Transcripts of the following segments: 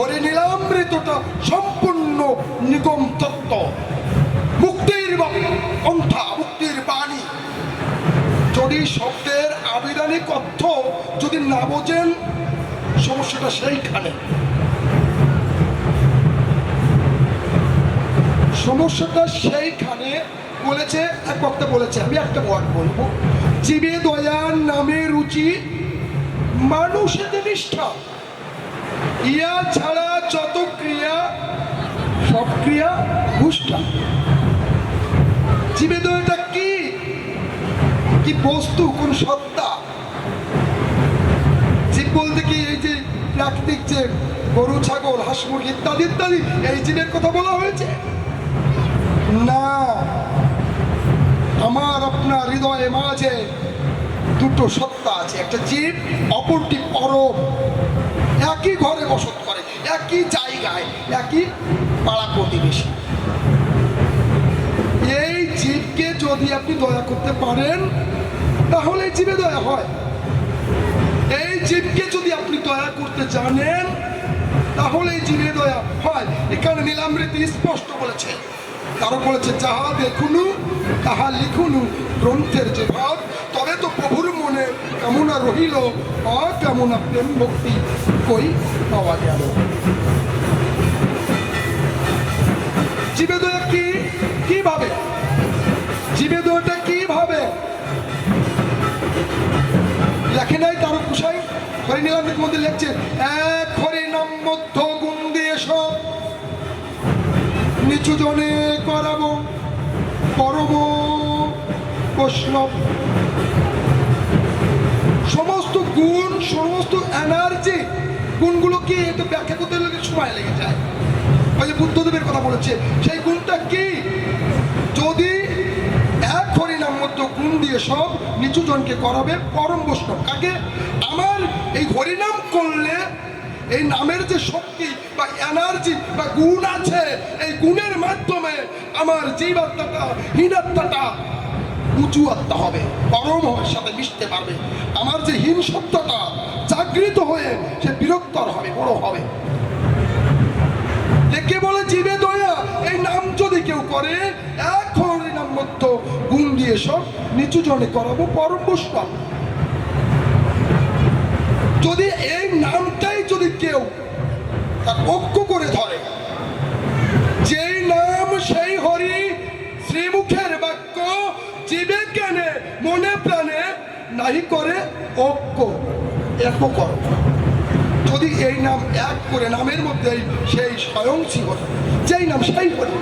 হরে নীলামৃতটা সম্পূর্ণ নিগম তত্ত্ব। মুক্তির পন্থা, মুক্তির বাণী। যদি শব্দের আবিধানিক অর্থ যদি না বোঝেন, সমস্যাটা সেইখানে। সমস্যাটা সেইখানে বলেছে, এক বক্তা বলেছে, আমি একটা ওয়ার্ড বলব। জীবে দয়ার নামে রুচি মানুষেতে নিষ্ঠা। ইয়া ছাড়া যত ক্রিয়া, সব ক্রিয়া হুষ্টা জীবে দয়াটা কি? কি বস্তু, কোন সত্তা? জীব বলতে কি এই যে প্রাকৃতিক যে গরু, ছাগল, হাঁস, মুরগি ইত্যাদি ইত্যাদি, এই জীবের কথা বলা হয়েছে? না। আমার, আপনার হৃদয়ে মাঝে দুটো সত্তা আছে। একটা জীব, অপরটি পরম। একই ঘরে বসত করে, একই জায়গায়, একই পাড়া প্রতিবেশী। এই জীবকে যদি আপনি দয়া করতে পারেন, তাহলে এই জীবে দয়া হয়। এই জীবকে যদি আপনি দয়া করতে জানেন, তাহলে এই জীবে দয়া হয়। এখানে নীলামৃতি স্পষ্ট বলেছে। কারও বলেছে, যাহা দেখুনু, তাহা লিখুনু, গ্রন্থের যে ভাব তবে তো প্রভুর মনে কামনা রহিল? অকামনা প্রেম ভক্তি কই পাওয়া গেল? জীবে দয়া কি কীভাবে জীবে দয়াটা কীভাবে লেখে নাই তার কুসাই হরি নীলামের মধ্যে লেখছে, এক হরি নাম মধ্য গুণ দিয়ে সব নিচু জনে করাবো, করব বৈষ্ণব। সমস্ত এনার্জি গুণগুলো কি একটু ব্যাখ্যা করতে হলে সময় লেগে যায়। ওই যে বুদ্ধদেবের কথা বলেছে, সেই গুণটা কি? যদি এক হরিনাম মতো গুণ দিয়ে সব নিচু জনকে করাবে পরম বৈষ্ণব। কাকে? আমার এই হরিনাম করলে এই নামের যে শক্তি বা এনার্জি বা গুণ আছে, এই গুণের মাধ্যমে আমার জীবাত্মাটা, হীনাত্মাটা উঁচু আত্মা হবে, পরম হবে সাথে মিশতে পারবে। আমার যে হীন সত্যটা জাগৃত হয়ে সে বিরক্তর হবে, বড় হবে। একে বলে, জীবে দয়া এই নাম যদি কেউ করে নাম মধ্য গুণ দিয়ে সব নিচু জনে করাবো পরম যদি এই নামটাই যদি কেউ তার ঐক্য করে ধরে, যেই নাম সেই হরি জীবে কেনে মনে প্রাণে নাহি করে ঐক্য এক কর যদি এই নাম এক করে নামের মধ্যেই সেই স্বয়ং শিব যেই নাম সেই হরি,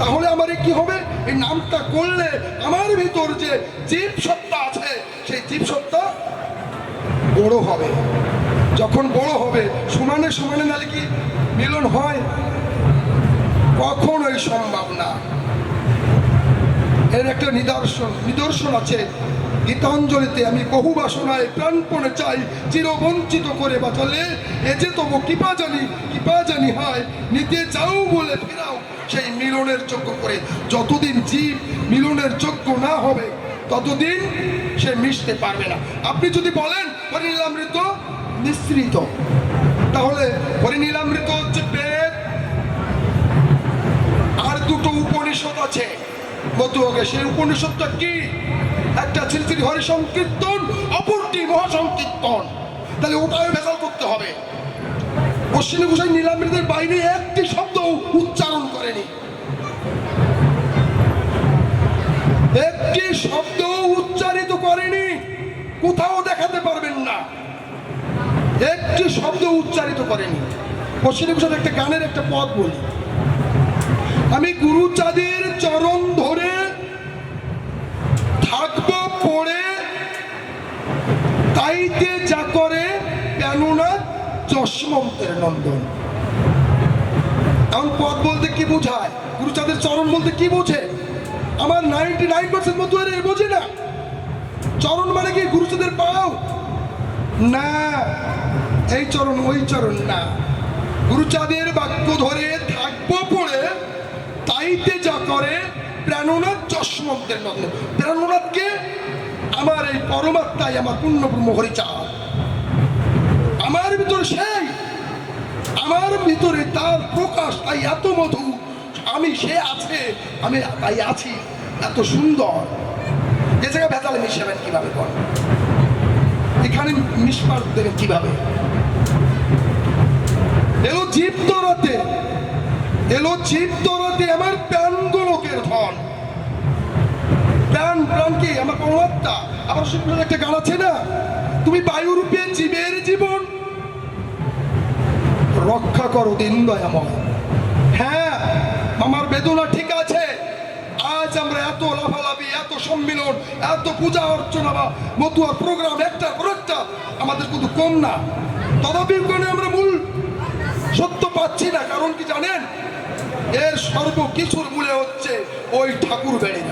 তাহলে আমার কি হবে? এই নামটা করলে আমার ভিতর যে জীব সত্তা আছে, সেই জীব সত্তা বড় হবে। যখন বড় হবে, সমানে সমানে নালে কি মিলন হয়? কখনোই সম্ভব না। এর একটা নিদর্শন নিদর্শন আছে। গীতাঞ্জলিতে আমি বহু বাসনায় প্রাণপণে চাই, চিরবঞ্চিত করে বাঁচালে এ যে তবু কৃপা জানি কৃপা জানি হয়, নিতে চাও বলে ফেরাও সেই মিলনের যোগ্য করে। যতদিন জীব মিলনের যোগ্য না হবে, ততদিন সে মিশতে পারবে না। আপনি যদি বলেন হরিনীলামৃত মিশ্রিত, তাহলে হরিনীলামৃত হচ্ছে বেদ। আর দুটো উপনিষদ আছে। সেই উপনিষদটা কি? একটা হরি সংকীর্তন, অপরটি মহাসংকীর্তন। তাহলে ওটাও ভেজাল করতে হবে। নীলামৃতের বাইরে একটি শব্দ উচ্চারণ করেনি। একটি শব্দ উচ্চারিত করেনি। কোথাও দেখাতে পারবেন না। একটি শব্দ উচ্চারিত করেনি। পশ্চিম গোসাই একটা গানের একটা পদ বলি। আমি গুরুচাঁদের চরণ ধরে থাকব পড়ে, তাইতে যা করে, কেননা যশমন্তের নন্দন। এমন পদ বলতে কি বোঝায়? গুরুচাঁদের চরণ বলতে কি বোঝে? আমার নাইনটি নাইন পার্সেন্ট এর বোঝে না। চরণ মানে কি? গুরুচাঁদের পাও? না, এই চরণ, ওই চরণ না। গুরুচাঁদের বাক্য ধরে, থাকব পড়ে, তাইতে যা করে প্রাণনাথ যশমন্তের নন্দন প্রাণনাথকে আমার এই পরমাত্মাই আমার পূর্ণ ব্রহ্ম হরিচাঁদ আমার ভিতর সেই, আমার ভিতরে তার প্রকাশ, তাই এত মধু, আমি সে আছে, আমি তাই আছি, এত সুন্দর। এ জায়গায় ভেতালে মিশাবেন কীভাবে কর এখানে মিশবার দেবেন কীভাবে? এলো জীব তোরাতে এলো জীব তোরাতে আমার ধন প্রাণ প্রাণ কি? আমার পরমাত্মা আবার শুনলেন একটা গান আছে না? তুমি বায়ুরূপে জীবের জীবন। রক্ষা করো দিন দয়াময়। হ্যাঁ আমার বেদনা ঠিক আছে। আজ আমরা এত লাফালাফি, এত সম্মিলন, এত পূজা অর্চনা বা মতুয়ার প্রোগ্রাম একটা পর একটা আমাদের কিন্তু কম না। ওখানে আমরা মূল সত্য পাচ্ছি না। কারণ কি জানেন? এর সর্বকিছুর মূলে হচ্ছে ওই ঠাকুর বেড়ে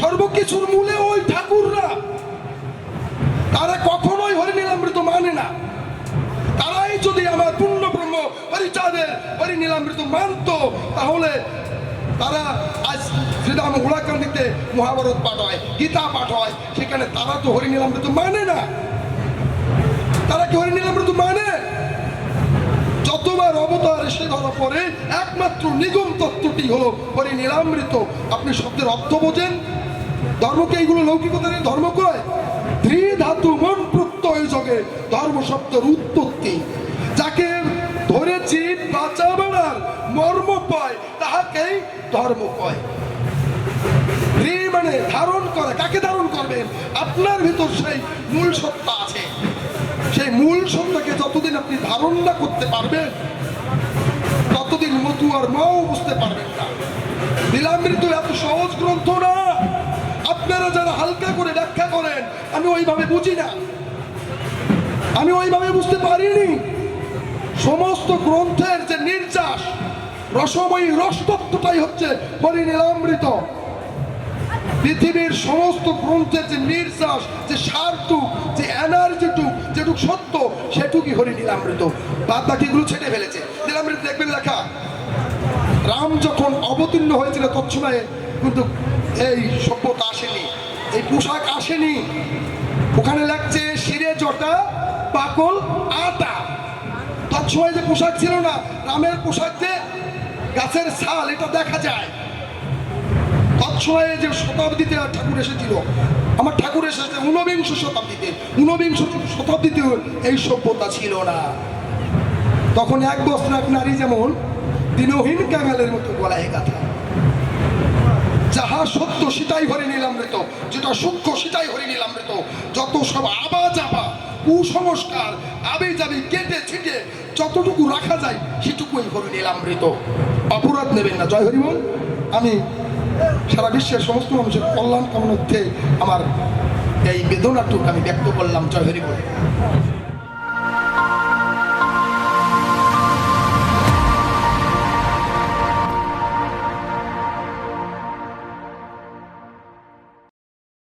সর্বকিছুর মূলে ওই ঠাকুররা। তারা কখনোই হরিনীলামৃত মানে না। তারাই যদি আমার পূর্ণ ব্রহ্ম হরিচাঁদের হরিনীলামৃত মানত, তাহলে তারা আজ শ্রীরাম উড়াকান্দিতে মহাভারত পাঠ হয়, গীতা পাঠ হয়, সেখানে তারা তো হরিনীলামৃত মানে না। তারা কি হরিনীলামৃত মানে যতবার অবতার এসে ধরা পড়ে। একমাত্র নিগম তত্ত্বটি হলো পরে হরিনীলামৃত আপনি শব্দের অর্থ বোঝেন? ধর্মকে এইগুলো লৌকিকতার ধর্ম কয়? ধাতু মন প্রত্যয় যোগে ধর্ম শব্দের উৎপত্তি। যাকে ধরেছি বাঁচা বেড়ার মর্ম পায়, তাহাকেই ধর্ম কয়। মানে ধারণ করে। কাকে ধারণ করবেন? আপনার ভিতর সেই মূল সত্তা আছে। সেই মূল সত্তাকে যতদিন আপনি ধারণ না করতে পারবেন ততদিন মধু আর মাও বুঝতে পারবেন না। লীলামৃত এত সহজ গ্রন্থ না। আপনারা যারা হালকা করে ব্যাখ্যা করেন, আমি ওইভাবে বুঝি না। আমি ওইভাবে বুঝতে পারিনি। সমস্ত গ্রন্থের যে নির্যাস, রসময়ী রসতত্ত্বটাই হচ্ছে হরিনীলামৃত পৃথিবীর সমস্ত গ্রন্থের যে নির্যাস, যে সারটুক যে এনার্জিটুক যেটুক সত্য, সেটুকুই হরি নীলামৃত। বাদ বাকিগুলো ছেটে ফেলেছে। নীলামৃত দেখবেন লেখা, রাম যখন অবতীর্ণ হয়েছিল তৎসময়ে, কিন্তু এই সভ্যতা আসেনি, এই পোশাক আসেনি। ওখানে লাগছে শিরে জটা পাকল আটা তৎসময় যে পোশাক ছিল না, রামের পোশাক যে গাছের ছাল, এটা দেখা যায়। তৎসময়ে যে শতাব্দীতে আর ঠাকুর এসেছিল, আমার ঠাকুর এসেছে ঊনবিংশ শতাব্দীতে। ঊনবিংশ শতাব্দীতে এই সভ্যতা ছিল না। তখন এক বস্ত্র এক নারী যেমন দিনহীন ক্যামেলের মতো গলায় গাথা। যাহা সত্য সেটাই হরে নিলামৃত, যেটা সূক্ষ্ম সেটাই হরে নিলামৃত। যত সব আবা যাবা, কুসংস্কার আবে যাবে, কেটে ছিটে, যতটুকু রাখা যায়, সেটুকুই হরে নিলামৃত। অপরাধ নেবেন না। জয় হরিমন আমি সারা বিশ্বের সমস্ত মানুষের কল্যাণ কামনার্থে আমার এই বেদনাটুকু আমি ব্যক্ত করলাম হরি বলে।